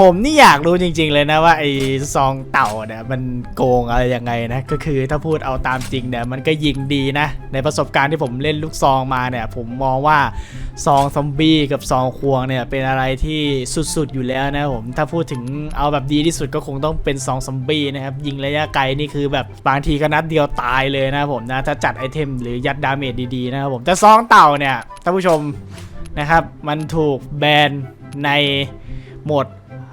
ผมนี่อยากรู้จริง ๆ เลยนะว่าไอ้ซองเต่าเนี่ยมันโกงอะไรยังไงนะก็คือถ้าพูดเอาตามจริงเนี่ยมันก็ยิงดีนะ ในประสบการณ์ที่ผมเล่นลูกซองมาเนี่ย ผมมองว่าซองซอมบี้กับซองควงเนี่ยเป็นอะไรที่สุดๆอยู่แล้วนะผมถ้าพูดถึงเอาแบบดีที่สุดก็คงต้องเป็นซองซอมบี้นะครับยิงระยะไกลนี่คือแบบบางทีก็นัดเดียวตายเลยนะผมนะถ้าจัดไอเทมหรือยัดดาเมจดีๆนะครับผมแต่ซองเต่าเนี่ยท่านผู้ชมนะครับมันถูกแบนในโหมด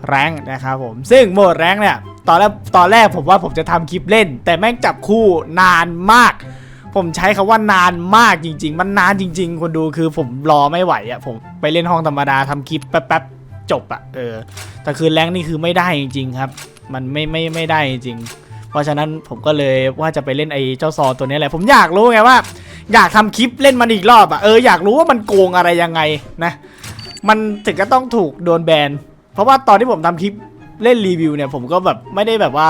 แรงนะครับผม ซึ่งโหมดแรงเนี่ยตอนแรกตอนแรกผมว่าผมจะทำคลิปเล่น แต่แม่งจับคู่นานมาก ผมใช้คาว่านานมากจริง ๆ มันนานจริง ๆ คนดูคือผมรอไม่ไหวอะ่ะผมไปเล่นห้องธรรมดาทำคลิปแป๊บๆจบอะ่ะเออแต่คือแรงนี่คือไม่ได้จริง ๆ ครับ มันไม่ไม่ไม่ได้จริง เพราะฉะนั้นผมก็เลยว่าจะไปเล่นไอ้เจ้าซอตัวนี้แหละผมอยากรู้ไงว่า อยากทำคลิปเล่นมันอีกรอบอะเอออยากรู้ว่ามันโกงอะไรยังไงนะ มันถึงก็ต้องถูกโดนแบน เพราะว่าตอนที่ผมทำคลิปเล่นรีวิวเนี่ยผมก็แบบไม่ได้แบบว่า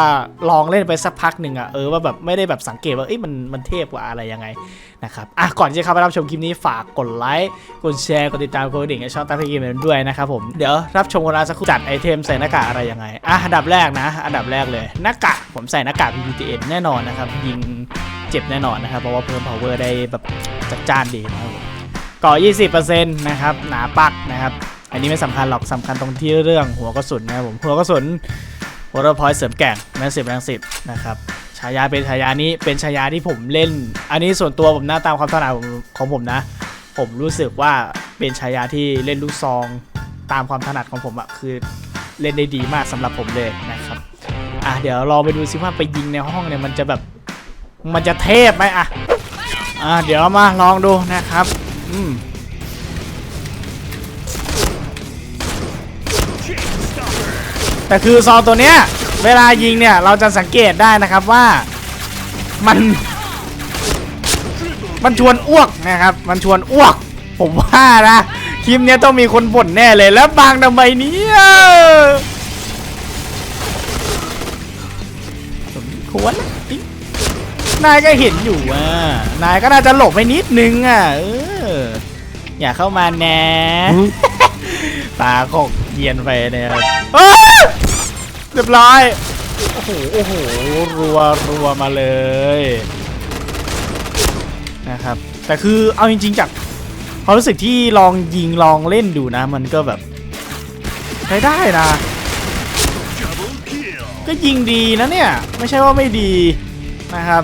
ลองเล่นไปสักพักหนึ่งอะเออว่าแบบไม่ได้แบบสังเกตว่าเอ้ยมันมันเทพกว่าอะไรยังไงนะครับอะก่อนที่จะเข้าไปรับชมคลิปนี้ฝากกดไลค์กดแชร์กดติดตามกดกระดิ่งให้ช่องตั้งเกมด้วยนะครับผมเดี๋ยวรับชมกันนะสักครู่จัดไอเทมใส่หน้ากากอะไรยังไงอะอันดับแรกนะ อันดับแรกเลยหน้ากากผมใส่หน้ากาก PPTN แน่นอนนะครับยิงเจ็บแน่นอนนะครับเพราะว่าเพิ่ม power ได้แบบจัดจ้านดีนะครับผมเกาะ20%นะครับหนาปักนะครับ อันนี้ไม่สำคัญหรอกสำคัญตรงที่เรื่องหัวกระสุนนะครับผมหัวกระสุนวอร์พอยต์เสริมแก่งแมสสิบแรงสิบนะครับฉายาเป็นฉายานี้เป็นฉายาที่ผมเล่น อันนี้ส่วนตัวผมหน้าตามความถนัดของผมนะ ผมรู้สึกว่าเป็นฉายาที่เล่นลูกซองตามความถนัดของผมอะคือเล่นได้ดีมากสำหรับผมเลยนะครับอะเดี๋ยวรอไปดูซิว่าไปยิงในห้องเนี่ยมันจะแบบมันจะเทพไหมอะอะเดี๋ยวมาลองดูนะครับ อืม แต่คือซองตัวเนี้ยเวลายิงเนี่ยเราจะสังเกตได้นะครับว่ามัน มันชวนอ้วกนะครับ มันชวนอ้วก ผมว่านะคลิปเนี้ยต้องมีคนบ่นแน่เลยแล้วบางทำไมเนี่ยสมควรนะติ๊งนายก็เห็นอยู่อะนายก็น่าจะหลบไปนิดนึงอะเอออย่าเข้ามาแน่ตาคกเยียนไปเนี่ยครับ เรียบร้อย โอ้โห โอ้โห รัวรัวมาเลย นะครับ แต่คือเอาจริง ๆ จากความรู้สึกที่ลองยิงลองเล่นดูนะ มันก็แบบใช้ได้นะ ก็ยิงดีนะเนี่ย ไม่ใช่ว่าไม่ดีนะครับ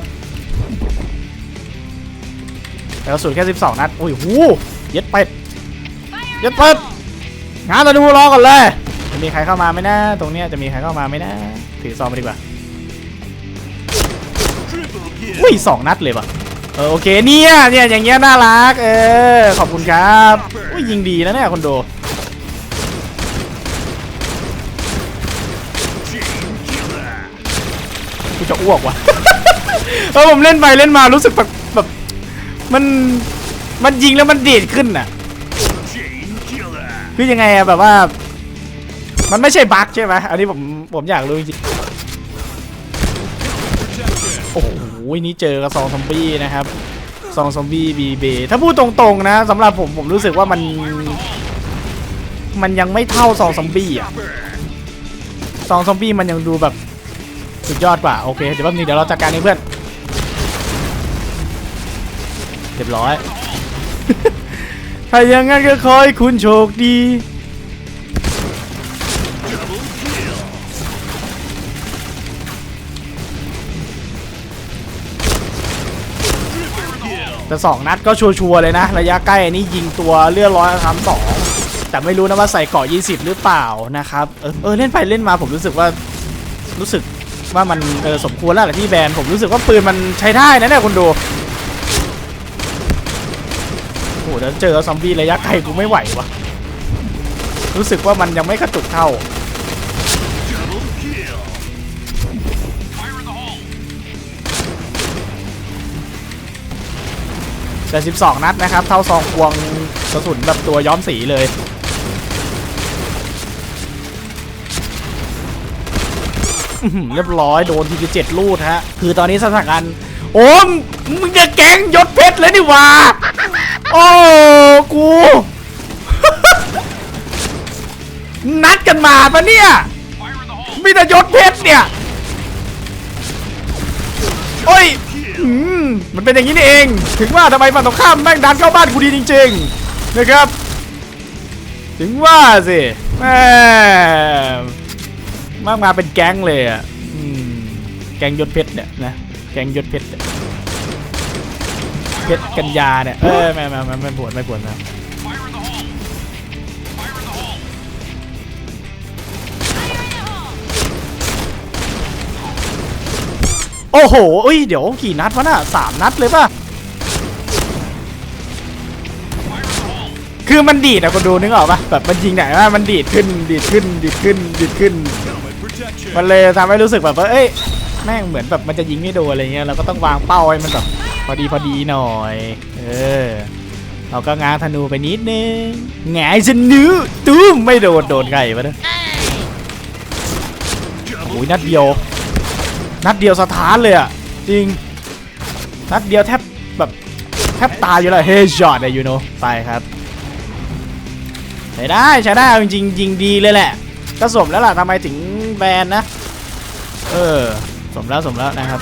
แต่กระสุนแค่ 12 นัด โอ้ยหูเย็ดเป็ดเย็ดเป็ดงานเราดูรอก่อนเลย มีใครเข้ามาไหมนะ ตรงเนี้ยจะมีใครเข้ามาไหมนะ ถือซองไปดีกว่าอุ้ยสองนัดเลยปะเออโอเคเนี่ยเนี่ยอย่างเงี้ยน่ารัก เออขอบคุณครับอุ้ยยิงดีนะเนี่ยคนโดกูจะอ้วกว่ะเออผมเล่นไปเล่นมารู้สึกแบบแบบมันมันยิงแล้วมันเดดขึ้นน่ะคือยังไงอะแบบว่า มันไม่ใช่บั๊กใช่ไหมอันนี้ผมผมอยากรู้จริงโอ้โหนี่เจอกับซองซอมบี้นะครับซองซอมบี้บีเบถ้าพูดตรงๆนะสำหรับผมผมรู้สึกว่ามัน มันยังไม่เท่าซองซอมบี้อะซองซอมบี้มันยังดูแบบสุดยอดกว่าโอเคเดี๋ยวแป๊บนึงเดี๋ยวเราจัดการเองเพื่อนเรียบร้อย ถ้าอย่างนั้นก็ขอให้คุณโชคดี แต่สองนัดก็ชัวร์เลยนะ ระยะใกล้นนี้ยิงตัวเลื่อดร้อยทำสองแต่ไม่รู้นะว่าใส่เกาะ20 หรือเปล่านะครับเออเออเล่นไปเล่นมาผมรู้สึกว่ารู้สึกว่ามันเออสมควรแล้วแหละที่แบนผมรู้สึกว่าปืนมันใช้ได้นะเนี่ยคุณดูโอ้โหแล้วเจอซอมบี้ระยะไกลกูไม่ไหววะรู้สึกว่ามันยังไม่กระตุกเท่า แต่12 นัดนะครับ เท่าซองควงกระสุนแบบตัวย้อมสีเลย เรียบร้อยโดนทีเจ็ดลูดฮะ คือตอนนี้สถานการณ์โอ้มมึงจะแก๊งยศเพชรเลยนี่ว่าโอ้กู นัดกันมาปะเนี่ยมีแต่ยศเพชรเนี่ย โอ้ย อืมมันเป็นอย่างนี้นี่เอง ถึงว่าทำไมฝั่งตรงข้ามแม่งดันเข้าบ้านกูดีจริง ๆ นะครับ ถึงว่าสิแม่มากมาเป็นแก๊งเลยอะแก๊งยศเพชรเนี่ยนะแก๊งยศเพชรเพชรกัญญาเนี่ยเออไม่ไม่ไม่ไม่ปวดไม่ปวดนะ โอ้โหอุ้ย เดี๋ยวกี่นัดวะน่ะสามนัดเลยป่ะ คือมันดีดอะคนดูนึกออกป่ะแบบมันยิงไหนว่ามันดีดขึ้น ดีดขึ้น ดีดขึ้น ดีดขึ้น มันเลยทำให้รู้สึกแบบว่า เอ้ย แม่งเหมือนแบบมันจะยิงไม่โดนอะไรเงี้ย เราก็ต้องวางเป้าให้มันแบบพอดีพอดีหน่อย เออ เราก็ง้างธนูไปนิดนึงแงายชนูตุ้มไม่โดน โดนไก่ปะเนี่ยโอ้ยนัดเดียว นัดเดียวสถานเลยอะ จริง นัดเดียวแทบแบบแทบตายอยู่แล้วเฮชอตอะยูโนไปครับใช้ได้ใช้ได้จริงๆยิงดีเลยแหละก็สมแล้วล่ะทำไมถึงแบนนะ เออ สมแล้วสมแล้วนะครับ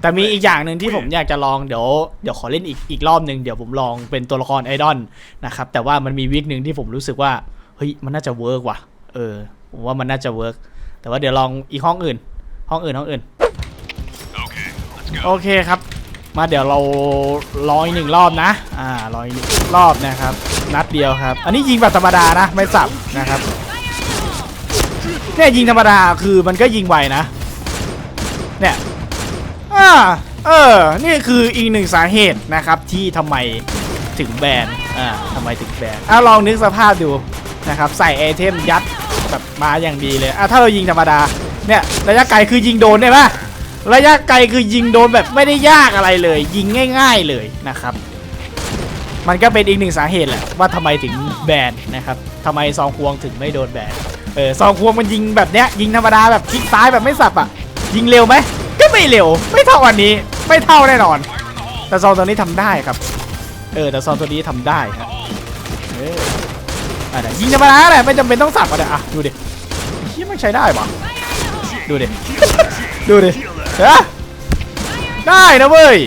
แต่มีอีกอย่างหนึ่งที่ผมอยากจะลองเดี๋ยวเดี๋ยวขอเล่นอีกอีกรอบหนึ่งเดี๋ยวผมลองเป็นตัวละครไอดอลนะครับ แต่ว่ามันมีวิกหนึ่งที่ผมรู้สึกว่าเฮ้ยมันน่าจะเวิร์กว่ะเออผมว่ามันน่าจะเวิร์ก แต่ว่าเดี๋ยวลองอีกห้องอื่น ห้องอื่นห้องอื่น โอเคครับ มาเดี๋ยวเราลองอีกหนึ่งรอบนะ อ่าลองอีกหนึ่งรอบนะครับ นัดเดียวครับ อันนี้ยิงแบบธรรมดานะ ไม่สับนะครับเนี่ยยิงธรรมดาคือมันก็ยิงไวนะ เนี่ยอ่าเออ นี่คืออีกหนึ่งสาเหตุนะครับที่ทำไมถึงแบน อ่าทำไมถึงแบนอะลองนึกสภาพดูนะครับ ใส่ไอเทมยัด แบบมาอย่างดีเลยอะถ้าเรายิงธรรมดาเนี่ยระยะไกลคือยิงโดนได้ปะระยะไกลคือยิงโดนแบบไม่ได้ยากอะไรเลย ยิงง่าย ๆเลยนะครับมันก็เป็นอีกหนึ่งสาเหตุแหละว่าทำไมถึงแบนนะครับทำไมซองควงถึงไม่โดนแบนเออซองควงมันยิงแบบเนี้ยยิงธรรมดาแบบคลิกซ้ายแบบไม่สับอะยิงเร็วไหมก็ไม่เร็ว ไม่เท่าวันนี้ไม่เท่าแน่นอน แต่ซองตัวนี้ทำได้ครับ เออแต่ซองตัวนี้ทำได้ครับ อะเดี๋ยวยิงธรรมดาแหละไม่จำเป็นต้องสับอะเดี๋ยวอะดูดิเฮียมันใช้ได้ปะดูดิ ดูดิเฮ้ยได้นะเว้ย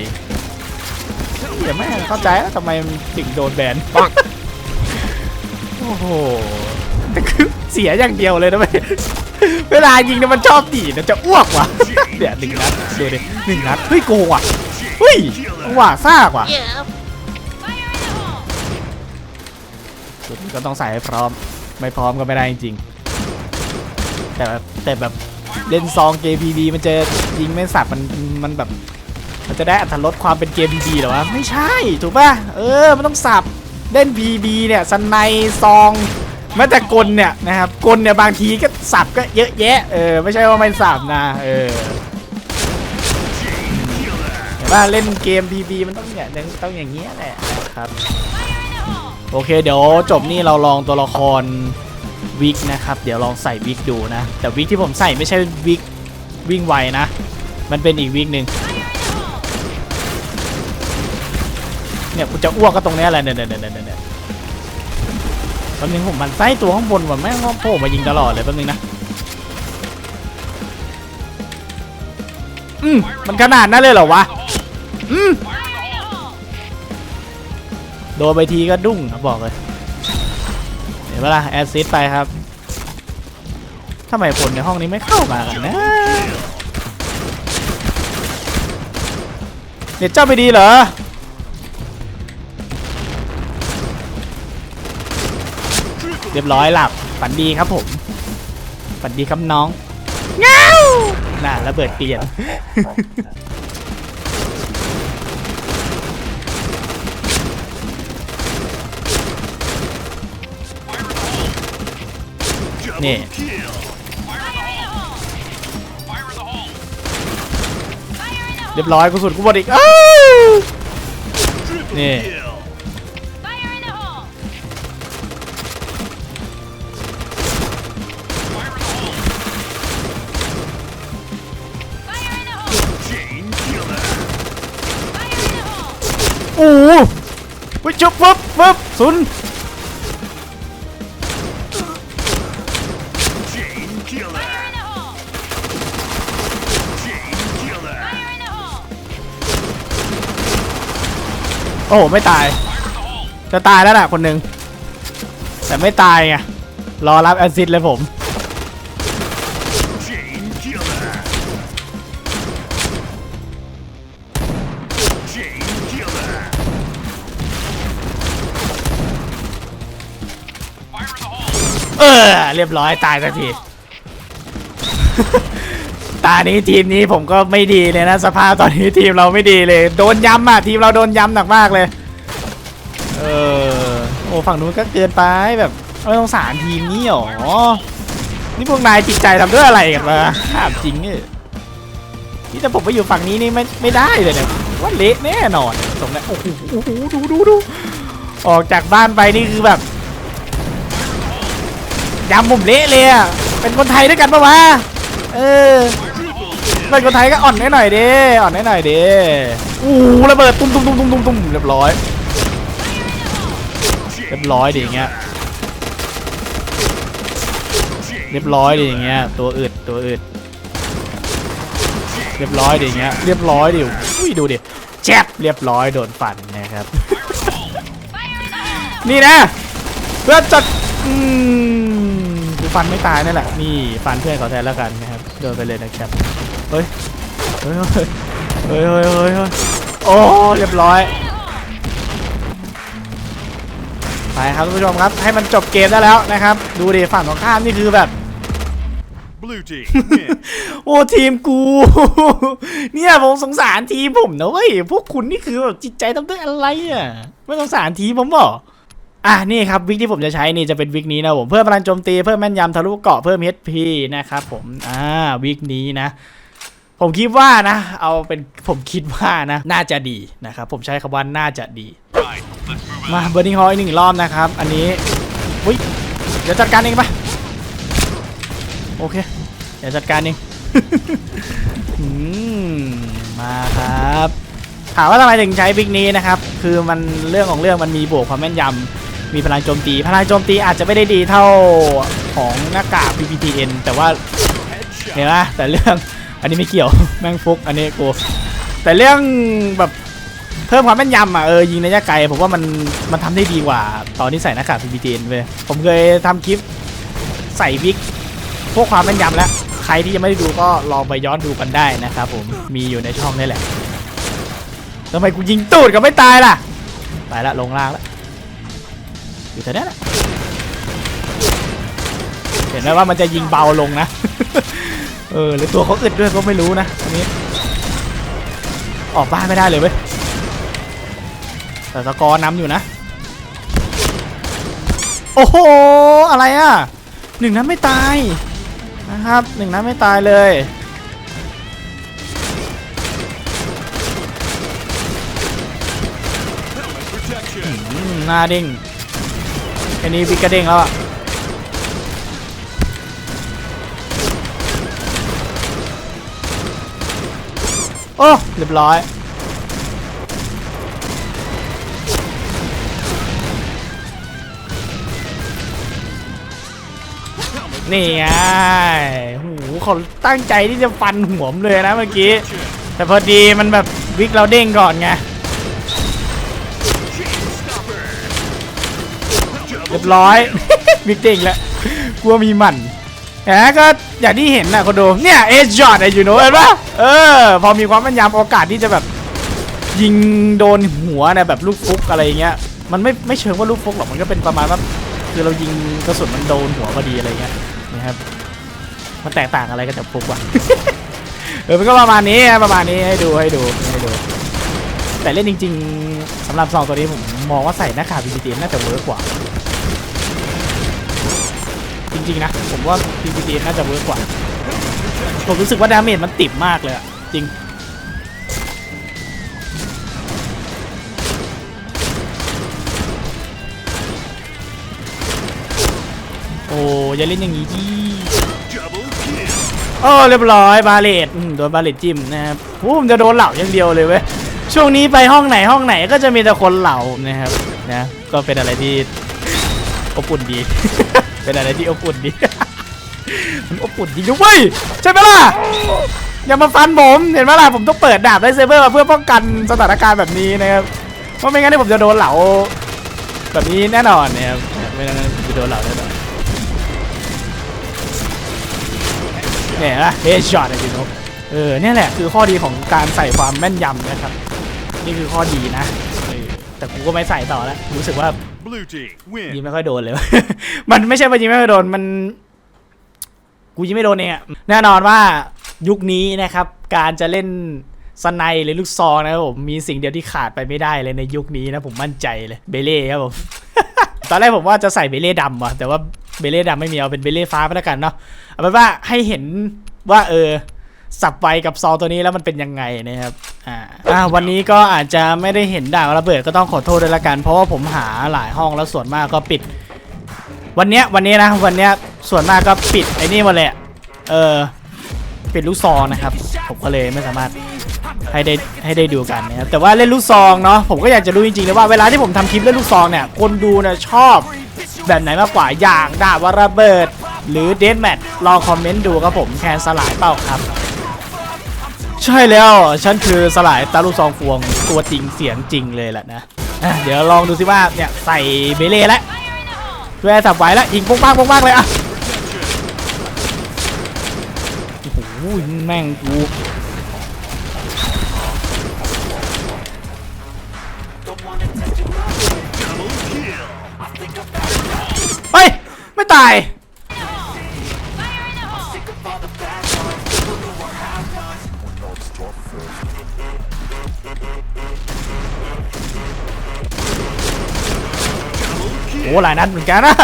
เดี๋ยวแม่เข้าใจแล้วทำไมถึงโดนแบนปังโอ้โหแต่คือเสียอย่างเดียวเลยนะเว้ยเวลายิงเนี่ยมันชอบดีนะจะอ้วกว่ะเดี๋ยวหนึ่งนัดดูดิหนึ่งนัดเฮ้ยโกว่ะเฮ้ยว่าซ่ากว่ะ ก็ต้องใส่ให้พร้อม ไม่พร้อมก็ไม่ได้จริงๆแต่แบบแต่แบบเล่นซองเกม PB มันจะยิงไม่สับมันมันแบบ มันจะได้อัตลดความเป็นเกม PB หรอวะไม่ใช่ถูกป่ะเออมันต้องสับเล่น PB เนี่ยสไนซองแม้แต่กลเนี่ยนะครับกลเนี่ยบางทีก็สับก็เยอะแยะเออไม่ใช่ว่าไม่สับนะเออว่าเล่นเกม PB มันต้องเนี่ยต้องอย่างเงี้ยแหละครับ โอเค เดี๋ยวจบนี่เราลองตัวละครวิกนะครับ เดี๋ยวลองใส่วิกดูนะ แต่วิกที่ผมใส่ไม่ใช่วิกวิ่งไวนะ มันเป็นอีกวิกหนึ่งเนี่ยกูจะอ้วกก็ตรงนี้แหละเนี่ยเนี่ยเนี่ยเนี่ยเนี่ยแป๊บนึงผมมันไส้ตัวข้างบนว่าแม่งโผล่มายิงตลอดเลยแป๊บนึงนะอืมมันขนาดนั้นเลยเหรอวะอืม โดนไปทีก็ดุ้งครับบอกเลย เห็นปะล่ะแอดซิดไปครับทำไมคนในห้องนี้ไม่เข้ามากันนะเน็ตเจ้าไม่ดีเหรอเรียบร้อยหลับฝันดีครับผมฝันดีครับน้องเงาน่าระเบิดเกลียน นี่เรียบร้อยกูสุดกูหมดอีกนี่โอ้โหไปจุบฟึบฟึบศูนย์ โอ้โหไม่ตาย จะตายแล้วน่ะคนหนึ่งแต่ไม่ตายไงรอรับแอซซิดเลยผมเออเรียบร้อยตายสักที ตานี้ทีมนี้ผมก็ไม่ดีเลยนะสภาพตอนนี้ทีมเราไม่ดีเลย โดนย้ำอะทีมเราโดนย้ำหนักมากเลย เออโอ้ฝั่งนู้นก็เกินไปแบบไม่ต้องสารทีมนี้หรอ นี่พวกนายจิตใจทำด้วยอะไรกันวะถามจริงเนี่ยนี่ถ้าผมไปอยู่ฝั่งนี้นี่ไม่ไม่ได้เลยเนี่ยว่าเละแน่นอนตรงนั้นโอ้โหโอ้โหดูดูดูออกจากบ้านไปนี่คือแบบยำผมเละเลยอะเป็นคนไทยด้วยกันปะวะเออ เป็นคนไทยก็อ่อนห้หน่อยดิอ่อนห้หน่อยดิอู้ระเบิดตุ้มตุ้มตุ้มตุ้มตุ้มตุ้มเรียบร้อยเรียบร้อยดิอย่างเงี้ยเรียบร้อยดิอย่างเงี้ยตัวอึดตัวอึดเรียบร้อยดิอย่างเงี้ยเรียบร้อยดิอุ้ยดูดิแจ็บเรียบร้อยโดนฟันนะครับ นี่นะเพื่อนจัดอืมคือฟันไม่ตายนั่นแหละนี่ฟันเพื่อนเขาแทนแล้วกันนะครับ โดนไปเลยนะครับเฮ้ยเฮ้ยเฮ้ยเฮ้ยเฮ้ยเฮ้ยเฮ้ยโอ้เรียบร้อยไปครับทุกผู้ชมครับให้มันจบเกมได้แล้วนะครับ ดูดิฝั่งของข้ามนี่คือแบบ Blue team. win. โอ้ทีมกู เนี่ยผมสงสารทีมผมนะเว้ยพวกคุณนี่คือแบบจิตใจทำด้วยอะไรอะไม่สงสารทีมผมบอก อะนี่ครับวิกที่ผมจะใช้นี่จะเป็นวิกนี้นะผมเพิ่มพลังโจมตีเพิ่มแม่นยำทะลุเกาะเพิ่ม HP นะครับผมอ่าวิกนี้นะ ผมคิดว่านะ เอาเป็นผมคิดว่านะน่าจะดีนะครับผมใช้คำว่าน่าจะดี Right. มาเบอร์นิงฮอลอีกหนึ่งรอบนะครับ อันนี้อุ้ยเดี๋ยวจัดการเองปะโอเค เดี๋ยวจัดการเองมมาครับถามว่าทำไมถึงใช้บิ๊กนี้นะครับ คือมันเรื่องของเรื่องมันมีบวกความแม่นยำ มีพลังโจมตี พลังโจมตีอาจจะไม่ได้ดีเท่าของหน้ากาก PPTN แต่ว่า Headshot. เห็นไหมแต่เรื่องอันนี้ไม่เกี่ยวแม่งฟุกอันนี้กูแต่เรื่องแบบเพิ่มความแม่นยำอะเออยิงระยะไกลผมว่ามันมันทำได้ดีกว่า ตอนที่ใส่หน้ากาก PPTN เว้ยผมเคยทำคลิปใส่วิกพวกความแม่นยำแล้ว ใครที่ยังไม่ได้ดูก็ลองไปย้อนดูกันได้นะครับผมมีอยู่ในช่องนี่แหละทำไมกูยิงตูดกับไม่ตายล่ะไปละลงล่างละ อยู่แถวนี้แหละเห็นไหมว่ามันจะยิงเบาลงนะ เออหรือตัวเขาอึดด้วยก็ไม่รู้นะอันนี้ ออกบ้านไม่ได้เลยเว้ยแต่สกอร์นำอยู่นะ โอ้โห อะไรอะหนึ่งนั้นไม่ตายนะครับหนึ่งนั้นไม่ตายเลย Helmet protection. อืมหน้าเด้ง แค่นี้วิกก็เด้งแล้วอะโอ้เรียบร้อยนี่ไงหูเขาตั้งใจที่จะฟันหัวมเลยนะเมื่อกี้ แต่พอดีมันแบบวิกเราเด้งก่อนไง รียบร้อยมิกเด้งแล้วกลัวมีหมันแหมก็อย่างที่เห็นนะคนดูเนี่ยเอชช็อตไอ้ยูโนเห็นปะเออ พอมีความพยายามโอกาสที่จะแบบ ยิงโดนหัวนะแบบลูกฟุกอะไรเงี้ยมันไม่ไม่เชิงว่าลูกฟุกหรอกมันก็เป็นประมาณว่าคือเรายิงกระสุนมันโดนหัวพอดีอะไรเงี้ยนะครับมันแตกต่างอะไรกันจากฟุกวะเออมันก็ประมาณนี้ประมาณนี้ให้ดูให้ดูให้ดู แต่เล่นจริง ๆสำหรับซองตัวนี้ผมมองว่าใส่หน้ากาก PPT น่าจะเวิร์กกว่า จริงนะ ผมว่า PPT น่าจะเวิร์กกว่า ผมรู้สึกว่าดาเมจมันติดมากเลยอะจริง โอ้ยเล่นอย่างนี้ดิ Double kill. โอ้เรียบร้อยบาเลตโดนบาเลตจิ้มนะครับผมจะโดนเหล่าอย่างเดียวเลยเว้ยช่วงนี้ไปห้องไหนห้องไหนก็จะมีแต่คนเหล่านะครับนะก็เป็นอะไรที่อบอุ่นดี เป็นอะไรที่อบอุ่นดี มันอบอุ่นจริงด้วยใช่ไหมล่ะ อย่ามาฟันผม เห็นไหมล่ะ ผมต้องเปิดดาบไลท์เซเบอร์มาเพื่อป้องกันสถานการณ์แบบนี้นะครับ เพราะไม่งั้นผมจะโดนเหลาแบบนี้แน่นอนนี่ยครับ ไม่งั้นผมจะโดนเหลาแน่นอนเนี่ยนะเฮดช็อตไอ้พี่นกเออเนี่ยแหละคือข้อดีของการใส่ความแม่นยำนะครับ นี่คือข้อดีนะแต่กูก็ไม่ใส่ต่อแล้วรู้สึกว่า Blue team ยิงไม่ค่อยโดนเลย มันไม่ใช่ว่ายิงไม่ค่อยโดน มัน กูยิงไม่โดนเองอะแน่นอนว่ายุคนี้นะครับ การจะเล่นสไนหรือลูกซองนะครับผมมีสิ่งเดียวที่ขาดไปไม่ได้เลยในยุคนี้นะผมมั่นใจเลยเบเล่ครับผม ตอนแรกผมว่าจะใส่เบเล่ดำว่ะแต่ว่าเบเล่ดำไม่มีเอาเป็นเบเล่ฟ้าไปแล้วกันเนาะเอาเป็นว่าให้เห็นว่าเออ สับไฟกับซอตัวนี้แล้วมันเป็นยังไงนะครับอ่าอ่าวันนี้ก็อาจจะไม่ได้เห็นด่างระเบิดก็ต้องขอโทษด้วยละกัน เพราะว่าผมหาหลายห้องแล้วส่วนมากก็ปิด วันเนี้ยวันนี้นะวันเนี้ยส่วนมากก็ปิดไอ้นี่หมาเลยอะเออปิดลูกซองนะครับ ผมก็เลยไม่สามารถให้ได้ให้ได้ดูกันนะครับแต่ว่าเล่นลูกซองเนาะผมก็อยากจะรู้จริงๆเลยว่าเวลาที่ผมทำคลิปเล่นลูกซองเนี่ยคนดูเนี่ยชอบแบบไหนมากกว่าอยางด่าว่าระเบิด หรือเดนแมทลองคอมเมนต์ดูครับผมแคนสลายเปล่าครับ ใช่แล้ว ฉันคือสลายตาลูกซองฟวงตัวจริงเสียงจริงเลยแหละนะะเดี๋ยวลองดูสิว่าเนี่ยใส่เบเล่แล้วช่วยสับไว้แล้วยิงปุ๊กปักปุ๊กปักเลยอะโอ้โหแม่งกู หลายนัดเหมือนกันนะ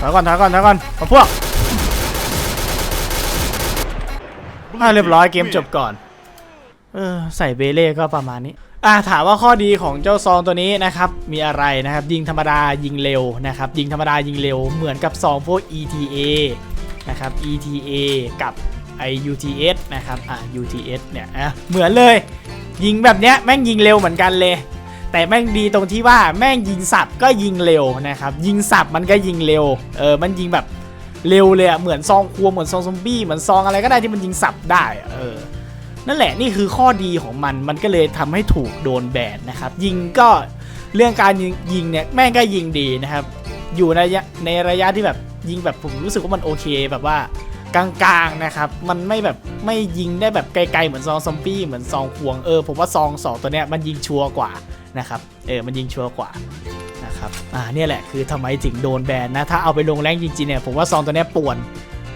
ถอยก่อนถอยก่อนถอยก่อนมาพวกอ่าเรียบร้อยเกมจบก่อน เออใส่เบเล่ก็ประมาณนี้อ่าถามว่าข้อดีของเจ้าซองตัวนี้นะครับ มีอะไรนะครับ ยิงธรรมดายิงเร็วนะครับ ยิงธรรมดายิงเร็วเหมือนกับซองพวก ETA นะครับ ETA กับ ไอ UTS นะครับ อ่า UTS เนี่ยอะเหมือนเลย ยิงแบบเนี้ยแม่งยิงเร็วเหมือนกันเลย แต่แม่งดีตรงที่ว่าแม่งยิงสับก็ยิงเร็วนะครับ ยิงสับมันก็ยิงเร็ว เออ มันยิงแบบเร็วเลยอะเหมือนซองครัวเหมือนซองซอมบี้เหมือนซองอะไรก็ได้ที่มันยิงสับได้อะเออนั่นแหละนี่คือข้อดีของมันมันก็เลยทำให้ถูกโดนแบนนะครับ ยิงก็เรื่องการยิงยิงเนี่ยแม่งก็ยิงดีนะครับ อยู่ในระยะในระยะที่แบบยิงแบบผมรู้สึกว่ามันโอเคแบบว่า กลางๆนะครับ มันไม่แบบไม่ยิงได้แบบไกลๆเหมือนซองซอมบี้เหมือนซองควงเออผมว่าซองสองตัวเนี้ยมันยิงชัวร์กว่านะครับเออมันยิงชัวร์กว่านะครับอ่าเนี่ยแหละคือทำไมถึงโดนแบนนะถ้าเอาไปลงแรงจริงๆเนี่ยผมว่าซองตัวเนี้ยป่วน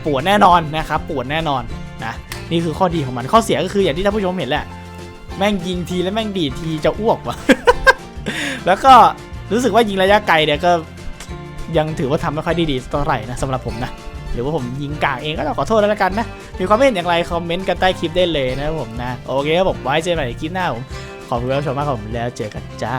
ป่วนแน่นอนนะครับป่วนแน่นอนนะนี่คือข้อดีของมันข้อเสียก็คืออย่างที่ท่านผู้ชมเห็นแหละ แม่งยิงทีแล้วแม่งดีทีจะอ้วกว่ะแล้วก็รู้สึกว่ายิงระยะไกลเนี่ยก็ยังถือว่าทำไม่ค่อยด้ดีเท่าไหร่นะสำหรับผมนะ หรือว่าผมยิงกากเองก็ต้องขอโทษแล้วกันนะ มีความเห็นอย่างไรคอมเมนต์กันใต้คลิปได้เลยนะผมนะ โอเคครับผมไว้เจอกันใหม่คลิปหน้าผมขอบคุณผู้ชมมากครับผมแล้วเจอกันจ้า